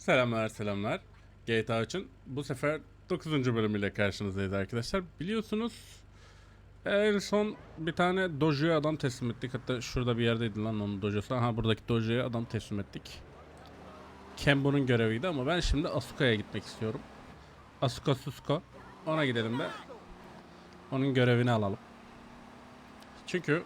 Selamlar selamlar. GTA için bu sefer 9. bölümüyle karşınızdayız arkadaşlar. Biliyorsunuz en son bir tane dojo'ya adam teslim ettik. Hatta şurada bir yerdeydi lan onun dojo'su. Aha buradaki dojo'ya adam teslim ettik. Kembo'nun göreviydi ama ben şimdi Asuka'ya gitmek istiyorum. Asuka Susko. Ona gidelim de onun görevini alalım. Çünkü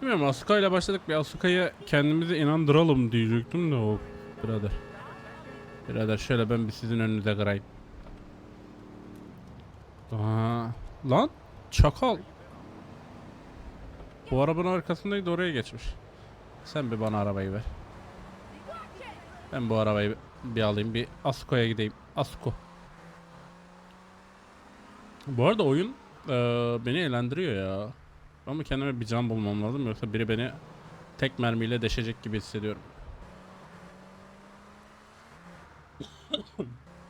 bilmiyorum Asuka ile başladık bir Asuka'ya kendimizi inandıralım diyecektim de o birader. Birader şöyle ben bir sizin önünüze kırayım. Aa, lan çakal. Bu arabanın arkasındaydı oraya geçmiş. Sen bir bana arabayı ver. Ben bu arabayı bir alayım bir Asko'ya gideyim. Asko. Bu arada oyun eee, beni eğlendiriyor ya. Ama kendime bir can bulmam lazım yoksa biri beni tek mermiyle deşecek gibi hissediyorum.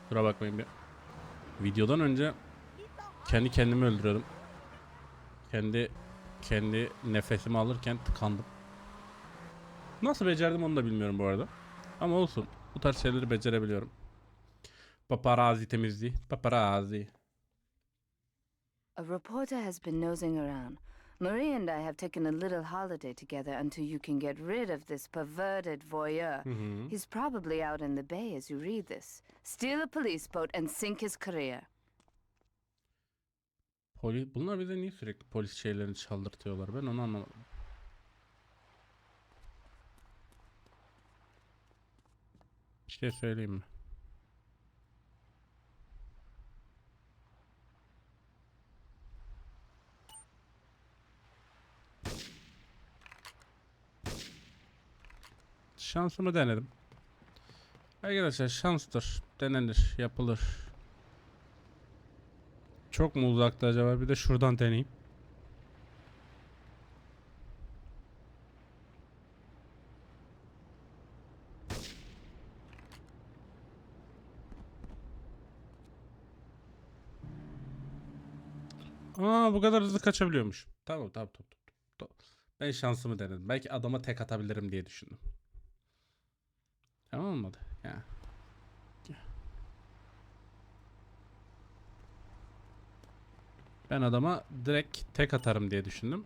Kusura bakmayın bir. Videodan önce kendi kendimi öldürüyordum. Kendi kendi nefesimi alırken tıkandım. Nasıl becerdim onu da bilmiyorum bu arada. Ama olsun. Bu tarz şeyleri becerebiliyorum. Paparazzi temizliği. Paparazzi. A reporter has been nosing around. Marie and I have taken a little holiday together until you can get rid of this perverted voyeur. Hı. He's probably out in the bay as you read this. Steal a police boat and sink his career. Poli Bunlar bize niye sürekli polis şeylerini çaldırtıyorlar? Ben onu anlamadım. Bir şey söyleyeyim mi? Şansımı denedim. Arkadaşlar şanstır. Denenir, yapılır. Çok mu uzakta acaba? Bir de şuradan deneyeyim. Aa bu kadar hızlı kaçabiliyormuş. Tamam tamam tamam. tamam. Ben şansımı denedim. Belki adama tek atabilirim diye düşündüm. Tamam olmadı. Ya. Ben adama direkt tek atarım diye düşündüm.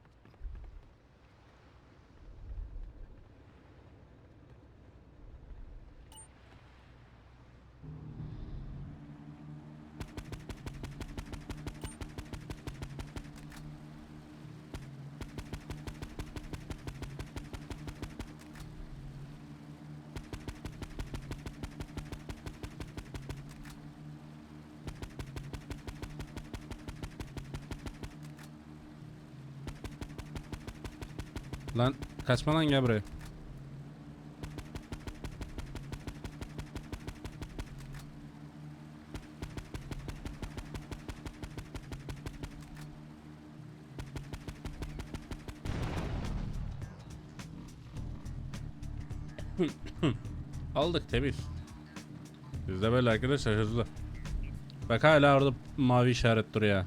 Lan kaçma lan gel buraya. Aldık temiz. Bizde böyle arkadaşlar hızlı. Bak hala orada mavi işaret duruyor.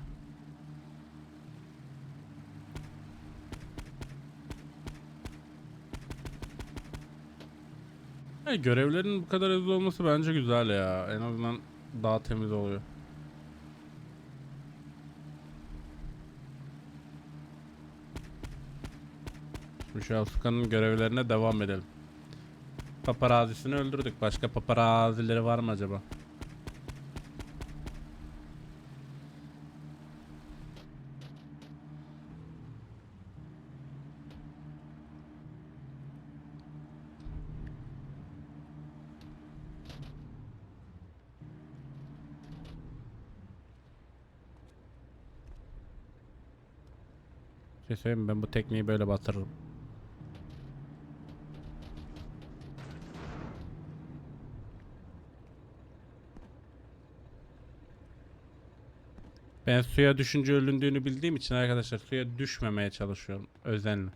Ya görevlerin bu kadar hızlı olması bence güzel ya. En azından daha temiz oluyor. Şimdi şu Asuka'nın görevlerine devam edelim. Paparazisini öldürdük. Başka paparazileri var mı acaba? Şey söyleyeyim mi? Ben bu tekneyi böyle batırırım. Ben suya düşünce ölündüğünü bildiğim için arkadaşlar suya düşmemeye çalışıyorum özenle.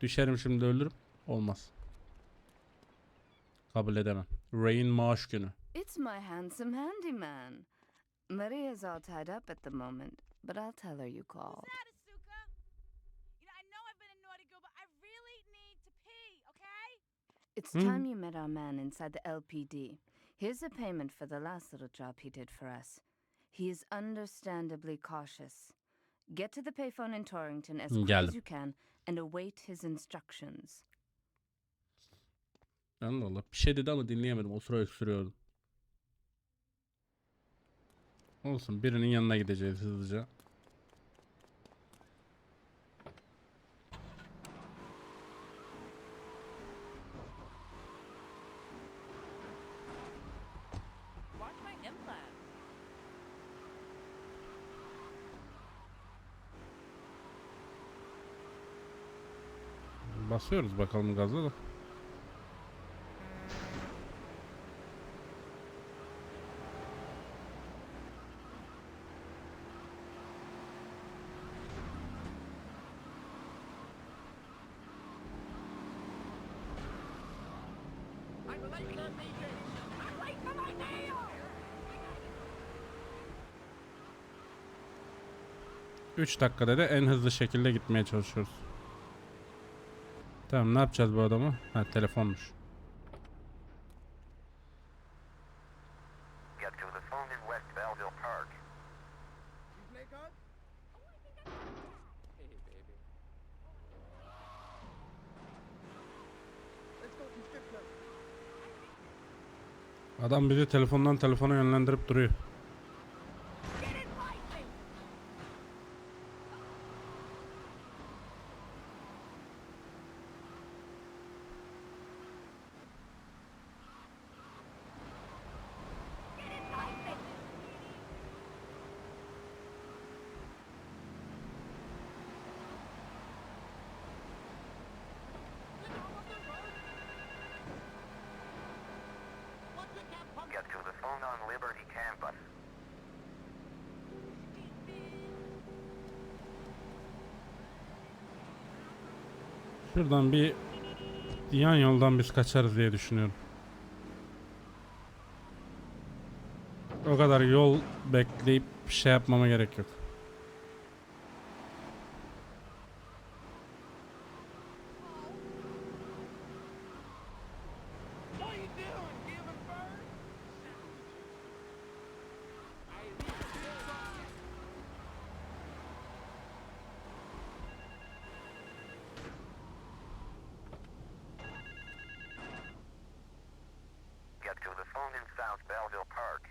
Düşerim şimdi ölürüm. Olmaz. Kabul edemem. Rain maaş günü. It's my handsome handyman. Maria's all tied up at the moment, but I'll tell her you called. that, Asuka? You know, I know I've been a naughty girl, but I really need to pee, okay? It's Hmm. time you met our man inside the LPD. Here's a payment for the last little job he did for us. He is understandably cautious. Get to the payphone in Torrington as quick Geldim. as you can and await his instructions. Allah Allah. Bir şey dedi ama dinleyemedim. O sıra öksürüyordum. Olsun. Birinin yanına gideceğiz hızlıca. Watch my implant. Basıyoruz bakalım gazla da. I'm late for the meeting. I'm late for my meal. 3 dakikada da en hızlı şekilde gitmeye çalışıyoruz. Tamam ne yapacağız bu adamı? Ha telefonmuş. Adam bizi telefondan telefona yönlendirip duruyor. Get in line, me. Get in line, me. Get to the phone on Liberty campus. Şuradan bir yan yoldan biz kaçarız diye düşünüyorum. O kadar yol bekleyip şey yapmama gerek yok. What are you doing? Giving bird? Get to the South Belleville Park.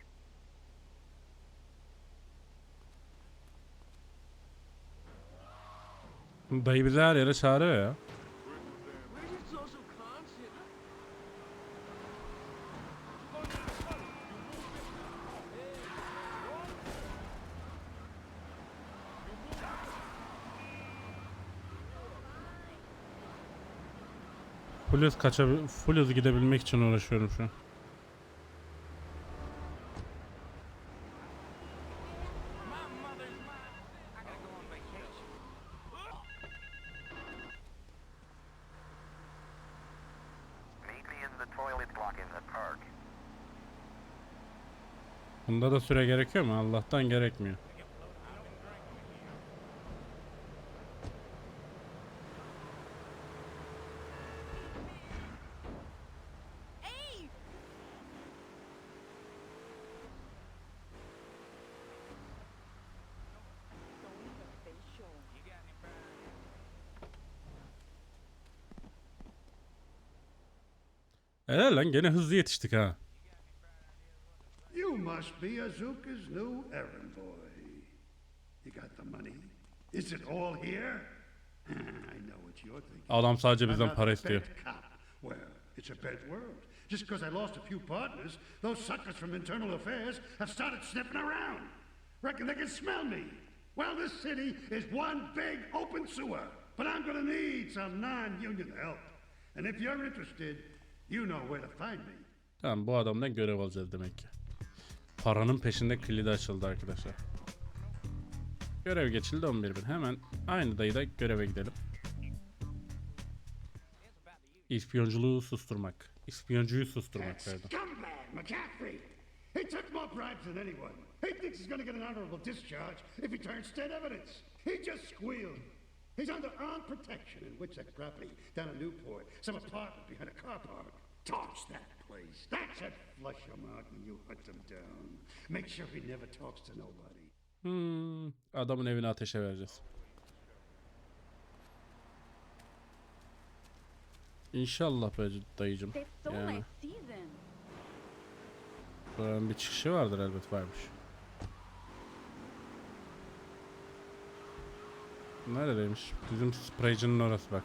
Dayı bizi her yere çağırıyor ya. Full hız kaçabil full hız gidebilmek için uğraşıyorum şu an. My mother's mine. I gotta go on vacation. Meet me in the toilet block in the park. Bunda da süre gerekiyor mu? Allah'tan gerekmiyor. Lan gene hızlı yetiştik ha. You must be Azuka's new errand boy. You got the money? Is it all here? I know what you're thinking. Adam sadece I'm bizden para istiyor. Well, it's a bad world. Just because I lost a few partners, those suckers from internal affairs have started sniffing around. Reckon they can smell me. Well, this city is one big open sewer. But I'm gonna need some non-union help. And if you're interested, you know where to find me. Tamam bu adamdan görev alacağız demek ki. Paranın peşinde kilidi açıldı arkadaşlar. Görev geçildi 11 bin. Hemen aynı dayıda göreve gidelim. İspiyonculuğu susturmak. İspiyoncuyu susturmak pardon. He took more bribes than anyone. He thinks he's gonna get an honorable discharge if he turns state evidence. He just squealed. He's under armed protection in Witsec property down in Newport. Some apartment behind a car park. Torch that place. That should flush him out when you hunt him down. Make sure he never talks to nobody. Hmm, adamın evini ateşe vereceğiz. İnşallah be dayıcım. Yani buranın bir çıkışı vardır elbet varmış. Neredeymiş? Bizim spraycının orası bak.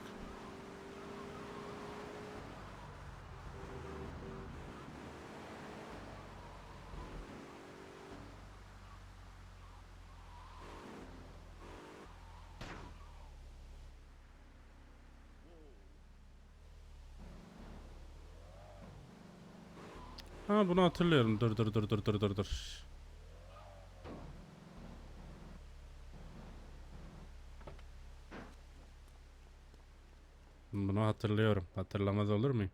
Ha bunu hatırlıyorum. Dur dur dur dur dur dur dur. Bunu hatırlıyorum. Hatırlamaz olur muyum?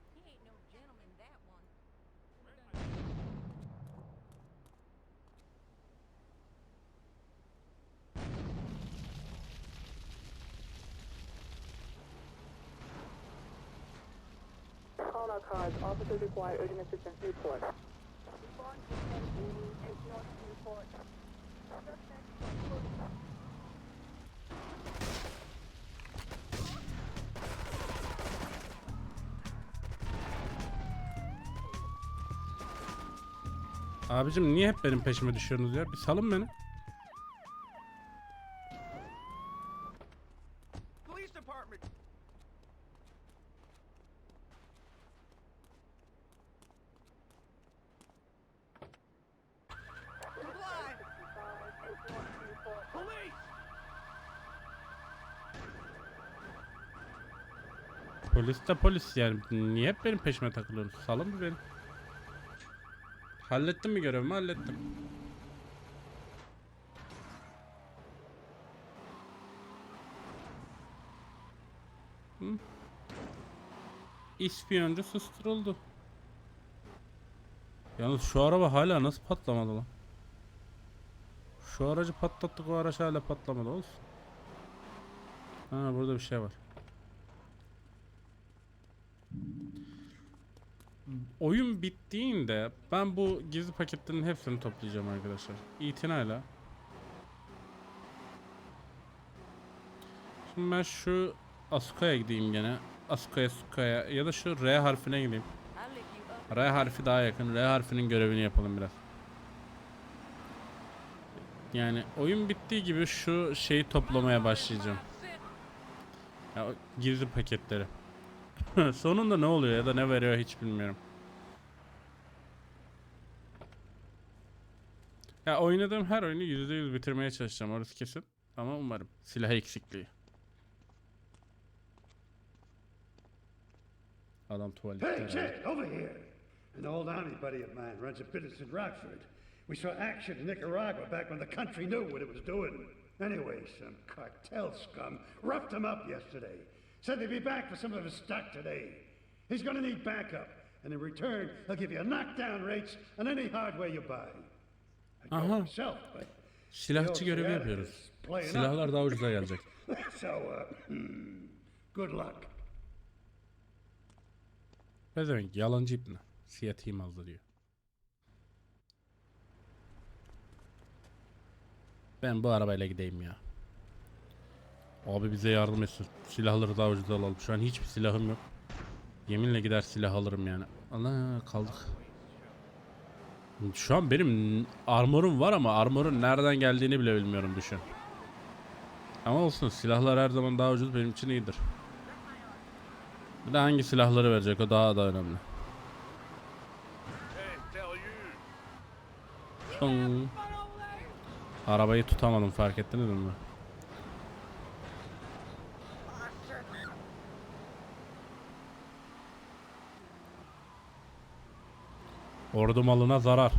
Abicim niye hep benim peşime düşüyorsunuz ya? Bir salın beni. Polis de polis yani. Niye hep benim peşime takılıyorsunuz? Salın bir beni. Hallettim mi görevimi? Hallettim. Hı? İspiyoncu susturuldu. Yalnız şu araba hala nasıl patlamadı lan? Şu aracı patlattık o araç hala patlamadı olsun. Ha burada bir şey var. Oyun bittiğinde ben bu gizli paketlerin hepsini toplayacağım arkadaşlar. İtinayla. Şimdi ben şu Asuka'ya gideyim gene. Asuka'ya Suka'ya ya da şu R harfine gideyim. R harfi daha yakın. R harfinin görevini yapalım biraz. Yani oyun bittiği gibi şu şeyi toplamaya başlayacağım. Ya, gizli paketleri. Sonunda ne oluyor ya da ne veriyor hiç bilmiyorum. Ya oynadığım her oyunu %100 bitirmeye çalışacağım orası kesin. Ama umarım. Silah eksikliği. Adam tuvalette. Hey. Jack, over here. An old army buddy of mine runs a business in Rockford. We saw action in Nicaragua back when the country knew what it was doing. Anyway, some cartel scum roughed him up yesterday. Said they'd be back for some of his stock today. He's gonna need backup, and in return, he'll give you knockdown rates on any hardware you buy. Aha. Silahçı görevi yapıyoruz. Silahlar daha ucuza gelecek. uh, hmm, good luck. Ne demek yalancı ipne. Siyatayım azdı diyor. Ben bu arabayla gideyim ya. Abi bize yardım etsin. Silahları daha ucuz alalım. Şu an hiçbir silahım yok. Yeminle gider silah alırım yani. Allah kaldık. Şu an benim armorum var ama armorun nereden geldiğini bile bilmiyorum düşün. Ama olsun silahlar her zaman daha ucuz benim için iyidir. Bir de hangi silahları verecek o daha da önemli. Arabayı tutamadım fark ettiniz mi? Ordu malına zarar.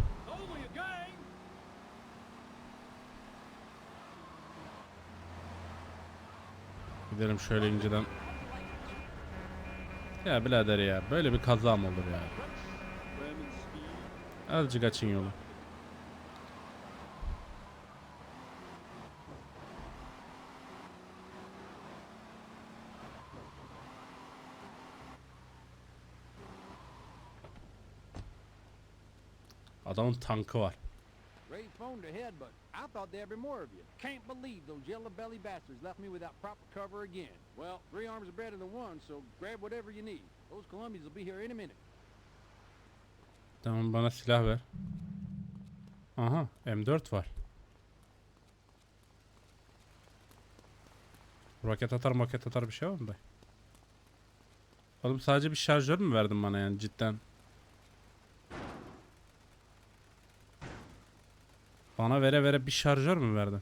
Gidelim şöyle inceden. Ya birader ya böyle bir kaza mı olur ya? Azıcık açın yolu. Adamın tankı var. Ray phoned ahead, but I thought there'd be more of you. Can't believe those yellow belly bastards left me without proper cover again. Well, three arms are better than one, so grab whatever you need. Those Colombians will be here in a minute. Tamam bana silah ver. Aha M4 var. Roket atar roket atar bir şey var mı dayı? Oğlum sadece bir şarjör mü verdin bana yani cidden? Bana vere vere bir şarjör mü verdin?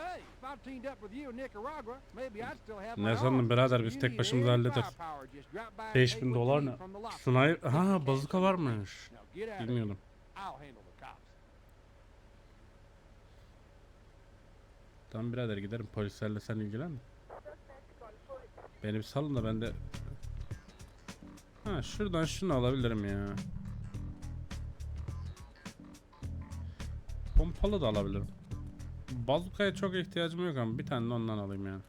Ne sandın birader, biz tek başımıza hallederiz. firepower, just drop by and 5000 take what dolar ne? Sniper... Ha bazuka varmış. Bilmiyordum. Tamam birader giderim polislerle sen ilgilen. Beni bir salın da ben de... Ha şuradan şunu alabilirim ya. Pompalı da alabilirim. Bazukaya çok ihtiyacım yok ama bir tane de ondan alayım yani.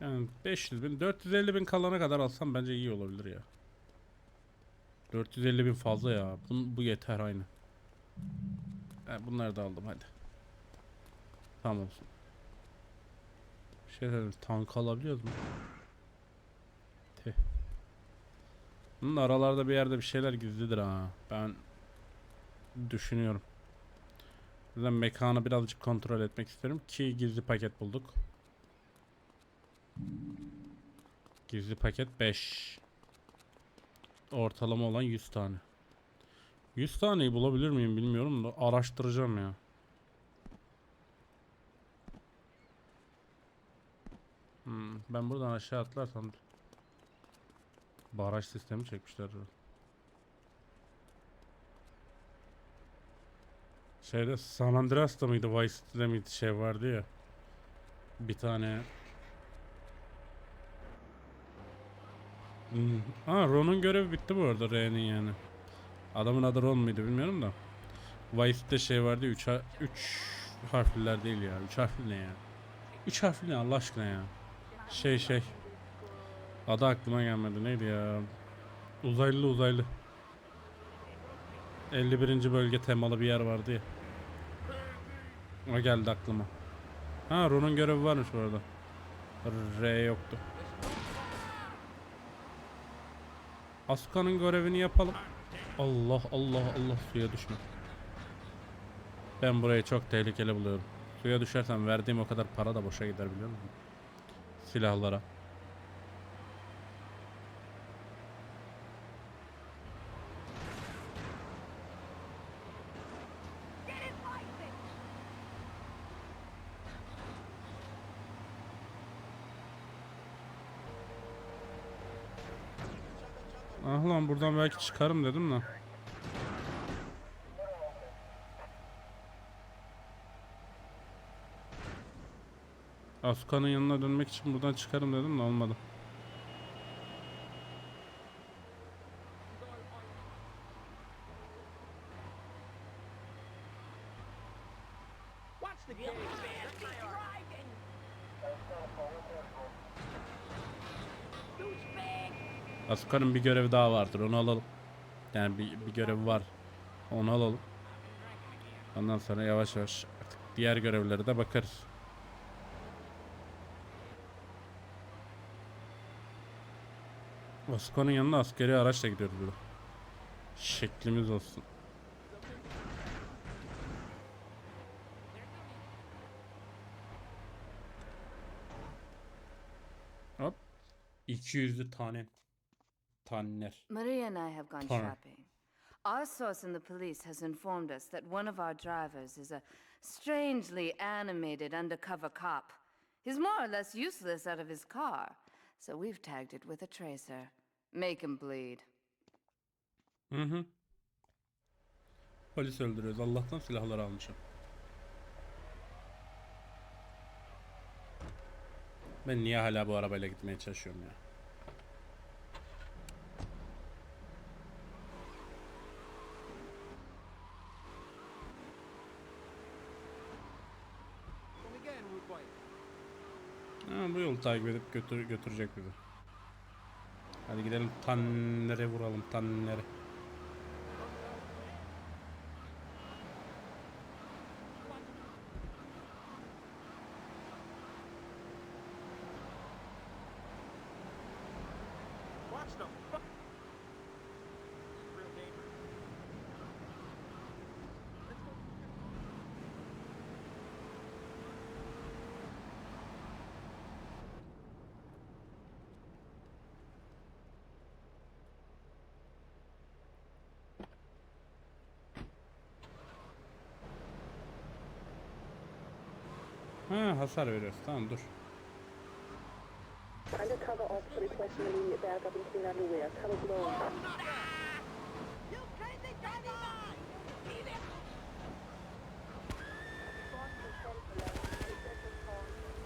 Yani 500 bin, 450 bin kalana kadar alsam bence iyi olabilir ya. 450 bin fazla ya. Bu, bu yeter aynı. Ha, bunları da aldım hadi. Tamam olsun. Bir şey dedim. Tank alabiliyoruz mu? Bunun aralarda bir yerde bir şeyler gizlidir ha. Ben düşünüyorum. Yüzden mekanı birazcık kontrol etmek isterim ki gizli paket bulduk. Gizli paket 5. Ortalama olan 100 tane. 100 taneyi bulabilir miyim bilmiyorum da araştıracağım ya. Hmm, ben buradan aşağı atlarsam baraj sistemi çekmişler. Şeyde San Andreas'ta mıydı Vice City'de miydi şey vardı ya. Bir tane Hmm. Ha Ron'un görevi bitti bu arada R'nin yani. Adamın adı Ron muydu bilmiyorum da. Vice'de şey vardı 3 3 harfliler değil ya. 3 harfli ne ya? 3 harfli ne Allah aşkına ya? Şey şey. Adı aklıma gelmedi. Neydi ya? Uzaylı uzaylı. 51. bölge temalı bir yer vardı ya. O geldi aklıma. Ha Ron'un görevi varmış bu arada. R yoktu. Asuka'nın görevini yapalım. Allah Allah Allah suya düşme. Ben burayı çok tehlikeli buluyorum. Suya düşersem verdiğim o kadar para da boşa gider biliyor musun? Silahlara. Ah lan buradan belki çıkarım dedim de. Asuka'nın yanına dönmek için buradan çıkarım dedim de olmadı. Suka'nın bir görevi daha vardır. Onu alalım. Yani bir, bir görevi var. Onu alalım. Ondan sonra yavaş yavaş artık diğer görevlere de bakarız. Osko'nun yanına askeri araçla gidiyoruz burada. Şeklimiz olsun. Hop. 200'lü tane. Tanner. Maria and I have gone Tar. shopping. Our source in the police has informed us that one of our drivers is a strangely animated undercover cop. He's more or less useless out of his car, so we've tagged it with a tracer. Make him bleed. Hı hı. Polis öldürüyoruz. Allah'tan silahları almışım. Ben niye hala bu arabayla gitmeye çalışıyorum ya? Yolu takip edip götür götürecek bizi. Hadi gidelim Tanner'e vuralım Tanner'e. Ha hasar veriyoruz. Tamam dur. Undercover officer requesting immediate backup in underwear. Cover blown.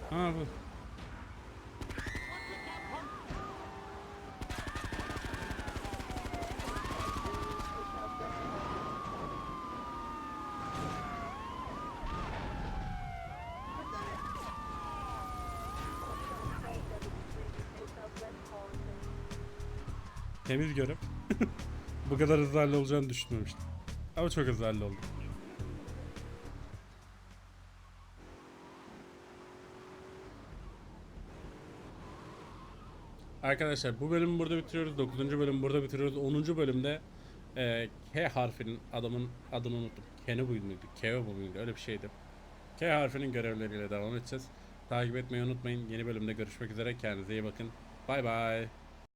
Ha bu. Temiz görev. Bu kadar hızlı hallolacağını düşünmemiştim. Ama çok hızlı halloldu. Arkadaşlar bu bölümü burada bitiriyoruz. 9. bölümü burada bitiriyoruz. 10. bölümde e, K harfinin adamın adını unuttum. Kenny buydu muydu? Bu muydu? Öyle bir şeydi. K harfinin görevleriyle devam edeceğiz. Takip etmeyi unutmayın. Yeni bölümde görüşmek üzere. Kendinize iyi bakın. Bay bay.